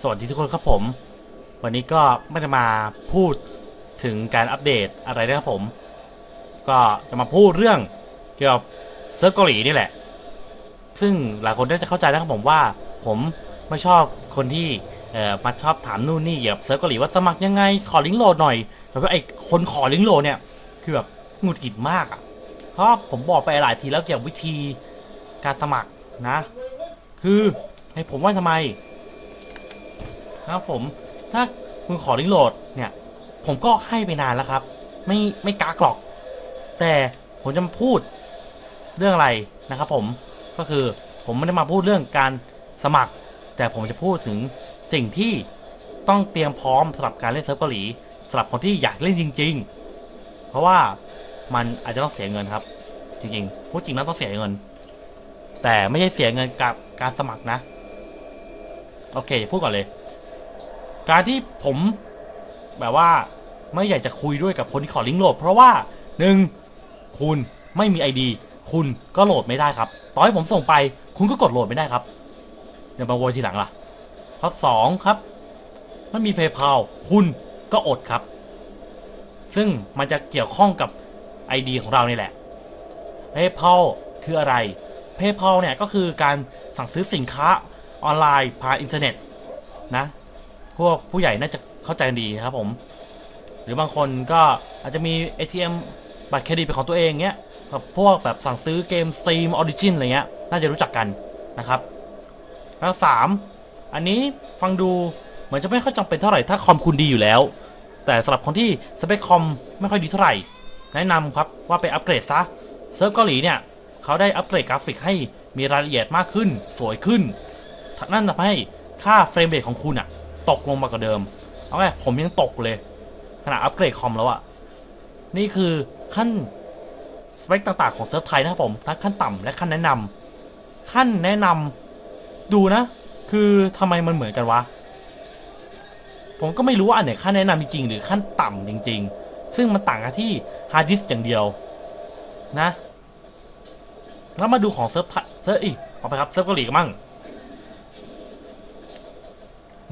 สวัสดีทุกคนครับผม วันนี้ก็ไม่ได้มาพูดถึงการอัปเดตอะไรนะครับผม ก็จะมาพูดเรื่องเกี่ยวกับเซิร์ฟเกาหลีนี่แหละ ซึ่งหลายคนน่าจะเข้าใจนะครับผมว่า ผมไม่ชอบคนที่เอ่อมาชอบถามนู่นนี่เกี่ยวกับเซิร์ฟเกาหลีว่าสมัครยังไงขอลิงก์โหลดหน่อย แล้วก็ไอ้คนขอลิงก์โหลดเนี่ยคือแบบหงุดหงิดมากอะ่ะเพราะผมบอกไปหลายทีแล้วเกี่ยวกับวิธีการสมัครนะ คือให้ผมว่าทำไม ครับผม ถ้าคุณขอลิงโหลดเนี่ย ผมก็ให้ไปนานแล้วครับ ไม่ไม่กากหรอก แต่ผมจะมาพูดเรื่องอะไรนะครับผม ก็คือผมไม่ได้มาพูดเรื่องการสมัคร แต่ผมจะพูดถึงสิ่งที่ต้องเตรียมพร้อมสำหรับการเล่นเซิร์ฟเกาหลีสำหรับคนที่อยากเล่นจริง ๆ เพราะว่ามันอาจจะต้องเสียเงินครับ จริงๆพูดจริงนะต้องเสียเงิน แต่ไม่ใช่เสียเงินกับการสมัครนะ โอเคพูดก่อนเลย การที่ผมแบบว่าไม่อยากจะคุยด้วยกับคนที่ขอลิงก์โหลด เพราะว่าหนึ่งคุณไม่มี ID คุณก็โหลดไม่ได้ครับต่อให้ผมส่งไป คุณก็กดโหลดไม่ได้ครับเดี๋ยวมาโวยทีหลังล่ะข้อสองครับ มันมี PayPal คุณก็อดครับ ซึ่งมันจะเกี่ยวข้องกับ ID ของเรานี่แหละ PayPal คืออะไร PayPal เนี่ยก็คือการสั่งซื้อสินค้าออนไลน์ผ่านอินเทอร์เน็ตนะ พวกผู้ใหญ่น่าจะเข้าใจดีนะครับผม หรือบางคนก็อาจจะมี ATM บัตรเครดิตเป็นของตัวเองเงี้ยกับพวกแบบสั่งซื้อเกม Steam Origin อะไรเงี้ยน่าจะรู้จักกันนะครับ แล้วสามอันนี้ฟังดูเหมือนจะไม่ค่อยจำเป็นเท่าไหร่ถ้าคอมคุณดีอยู่แล้ว แต่สำหรับคนที่สเปคคอมไม่ค่อยดีเท่าไหร่ แนะนำครับว่าไปอัปเกรดซะเซิร์ฟเกาหลีเนี่ยเขาได้อัปเกรดกราฟิกให้มีรายละเอียดมากขึ้น สวยขึ้นนั่นทำให้ค่าเฟรมเรทของคุณอะ ตกลงมากว่าเดิม เอาไงผมยังตกเลยขณะอัปเกรดคอมแล้วอะนี่คือขั้นสเปคต่างๆของเซิร์ฟไทยนะครับผมทั้งขั้นต่ำและขั้นแนะนำขั้นแนะนำดูนะ คือทำไมมันเหมือนกันวะ ผมก็ไม่รู้ว่าอันไหนขั้นแนะนำจริงๆหรือขั้นต่ำจริง ๆ ซึ่งมันต่างกันที่ฮาร์ดดิสก์อย่างเดียวนะแล้วมาดูของเซิร์ฟไทยเซิร์ฟอีกเอาไปครับเซิร์ฟเกาหลีกันมั่ง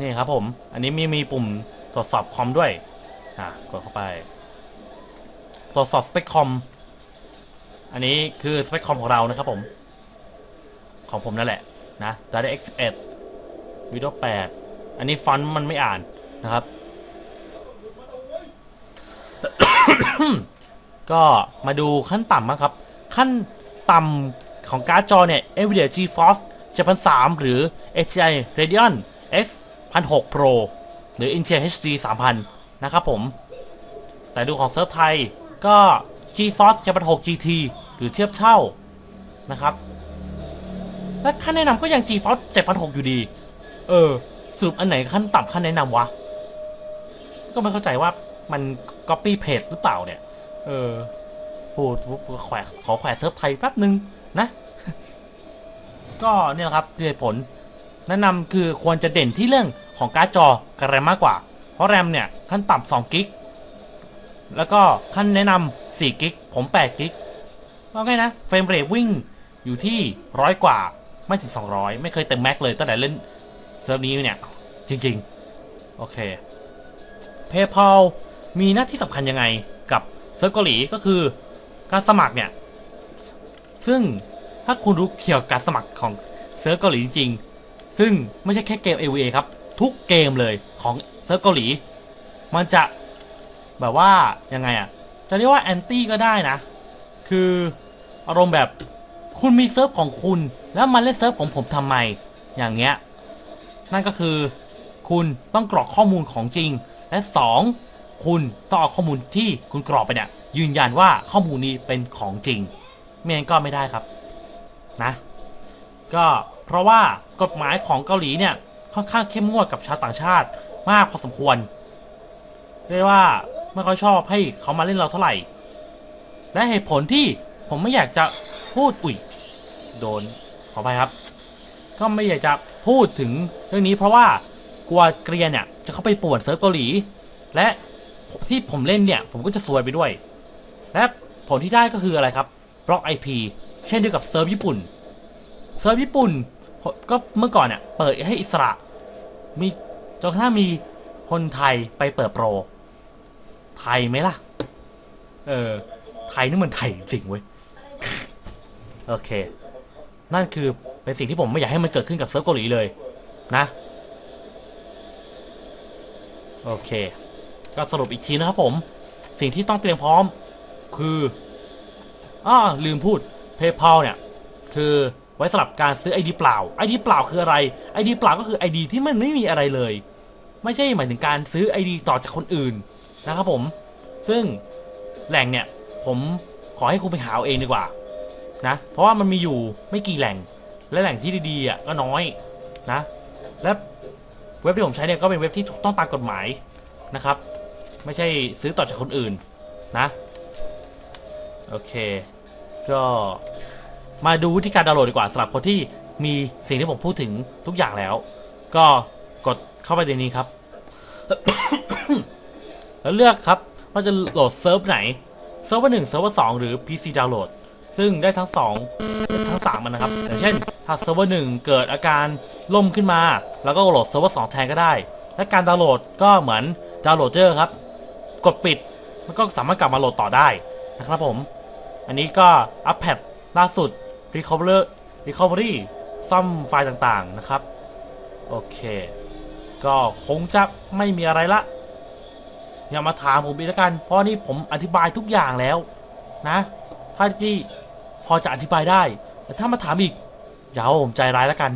นี่ครับผม อันนี้มีมีปุ่มตรวจสอบคอมด้วย อะกดเข้าไป ตรวจสอบสเปคคอม อันนี้คือสเปคคอมของเรานะครับผม ของผมนั่นแหละนะ DirectX 11 Windows 8 อันนี้ฟอนต์มันไม่อ่านนะครับ ก็มาดูขั้นต่ำบ้างครับ ขั้นต่ำของการ์ดจอเนี่ย NVIDIA GeForce 7,300 หรือ HCI Radeon X 1006 Pro หรือ Intel HD 3000 นะครับผม แต่ดูของเซิร์ฟไทยก็ GeForce 7,600 GT หรือเทียบเท่านะครับ และขั้นแนะนำก็ยัง GeForce 7,600 อยู่ดี เออสรุปอันไหนขั้นต่ำขั้นแนะนำวะ ก็ไม่เข้าใจว่ามัน copy paste หรือเปล่าเนี่ย เออพูดแขวขอแขวะเซิร์ฟไทยแป๊บหนึ่งนะ ก็เนี่ยครับด้วยเหตุผล แนะนำคือควรจะเด่นที่เรื่องของการ์ดจอกับแรมมากกว่า เพราะแรมเนี่ยขั้นต่ำ2กิกแล้วก็ขั้นแนะนำ4กิกผม8กิกว่าไงนะเฟรมเรทวิ่งอยู่ที่ร้อยกว่าไม่ถึง 200 ไม่เคยเต็มแม็กเลยตั้งแต่เล่นเซิร์ฟนี้เนี่ย จริง ๆ โอเค PayPal มีหน้าที่สำคัญยังไงกับเซิร์ฟเกาหลีก็คือการสมัครเนี่ย ซึ่งถ้าคุณรู้เกี่ยวกับการสมัครของเซิร์ฟเกาหลีจริง ซึ่งไม่ใช่แค่เกม AVA ครับ ทุกเกมเลยของเซิร์ฟเกาหลี มันจะแบบว่ายังไงอะ่ะ จะเรียกว่าแอนตี้ก็ได้นะ คืออารมณ์แบบคุณมีเซิร์ฟของคุณ แล้วมาเล่นเซิร์ฟของผมทำไม อย่างเงี้ย นั่นก็คือคุณต้องกรอกข้อมูลของจริง และ 2 คุณต้องเอาข้อมูลที่คุณกรอกไปเนี่ยยืนยันว่าข้อมูลนี้เป็นของจริงไม่งั้นก็ไม่ได้ครับ นะ ก็ เพราะว่ากฎหมายของเกาหลีเนี่ยค่อนข้างเข้มงวดกับชาวต่างชาติมากพอสมควรเรียกว่าไม่ค่อยชอบให้เขามาเล่นเราเท่าไหร่ และเหตุผลที่ผมไม่อยากจะพูดอุ่ยโดนขอไปครับ ก็ไม่อยากจะพูดถึงเรื่องนี้เพราะว่ากลัวเกรียนเนี่ยจะเข้าไปปวนเซิร์ฟเกาหลี และที่ผมเล่นเนี่ยผมก็จะซวยไปด้วย และผลที่ได้ก็คืออะไรครับบล็อก IP เช่นเดียวกับเซิร์ฟญี่ปุ่น เซิร์ฟญี่ปุ่น ก็เมื่อก่อนเนี่ยเปิดให้อิสระมีจนกระทั่งมีคนไทยไปเปิดโปร ไทยไหมล่ะ เออ ไทยนี่มันไทยจริงเว้ย โอเค นั่นคือเป็นสิ่งที่ผมไม่อยากให้มันเกิดขึ้นกับเซิร์ฟเกาหลีเลยนะ โอเค ก็สรุปอีกทีนะครับผม สิ่งที่ต้องเตรียมพร้อมคืออ้อลืมพูด PayPal เนี่ย คือ ไว้สำหรับการซื้อ ID เปล่า ID เปล่าคืออะไร ID เปล่าก็คือ ID ที่มันไม่มีอะไรเลย ไม่ใช่หมายถึงการซื้อ ID ต่อจากคนอื่นนะครับผม ซึ่งแหล่งเนี่ยผมขอให้คุณไปหาเอาเองดีกว่านะ เพราะว่ามันมีอยู่ไม่กี่แหล่ง และแหล่งที่ดีๆอะก็น้อยนะ และเว็บที่ผมใช้เนี่ยก็เป็นเว็บที่ถูกต้องตามกฎหมายนะครับ ไม่ใช่ซื้อต่อจากคนอื่นนะ โอเค ก็ มาดูวิธีการดาวน์โหลดดีกว่าสำหรับคนที่มีสิ่งที่ผมพูดถึงทุกอย่างแล้ว ก็กดเข้าไปในนี้ครับ แล้วเลือกครับว่าจะโหลดเซิร์ฟไหนเซิร์ฟเวอร์หนึ่งเซิร์ฟเวอร์สองหรือ PC ดาวน์โหลดซึ่งได้ทั้งสองทั้งสามมันนะครับอย่างเช่น ถ้าเซิร์ฟเวอร์หนึ่งเกิดอาการล่มขึ้นมา แล้วก็โหลดเซิร์ฟเวอร์สองแทนก็ได้ และการดาวน์โหลดก็เหมือนดาวน์โหลดเจอร์ครับ กดปิดมันก็สามารถกลับมาโหลดต่อได้นะครับผม อันนี้ก็อัปเดตล่าสุด Recover Recovery ซ่อมไฟล์ต่างๆนะครับ โอเค ก็คงจะไม่มีอะไรละ อย่ามาถามผมอีกแล้วกัน เพราะนี่ผมอธิบายทุกอย่างแล้วนะ ถ้าที่พอจะอธิบายได้ แต่ถ้ามาถามอีกอย่าเอาผมใจร้ายแล้วกัน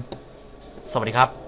สวัสดีครับ